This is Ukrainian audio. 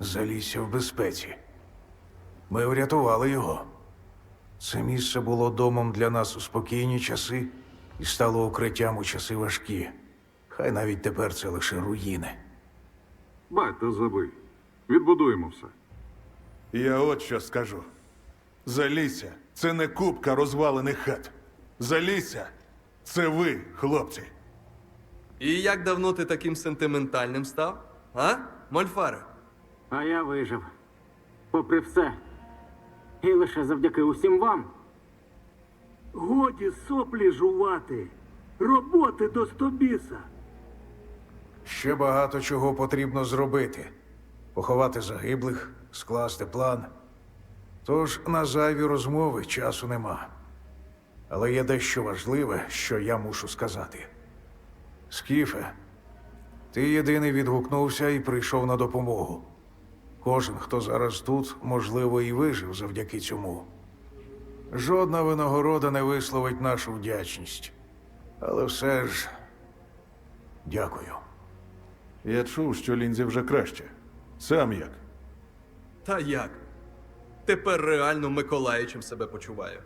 Залісся в безпеці. Ми врятували його. Це місце було домом для нас у спокійні часи і стало укриттям у часи важкі. Хай навіть тепер це лише руїни. Бать, забий. Відбудуємо все. Я от що скажу. Залісся це не купка розвалених хат. Залісся це ви, хлопці. І як давно ти таким сентиментальним став? А? Мольфаре? А я вижив. Попри все. І лише завдяки усім вам. Годі соплі жувати. Роботи до стобіса. Ще багато чого потрібно зробити: поховати загиблих, скласти план. Тож на зайві розмови часу нема. Але є дещо важливе, що я мушу сказати. Скіфе, ти єдиний відгукнувся і прийшов на допомогу. Кожен, хто зараз тут, можливо, і вижив завдяки цьому. Жодна винагорода не висловить нашу вдячність. Але все ж дякую. Я чув, що Лінзі вже краще. Сам як? Та як? Тепер реально Миколаївчим себе почуваю.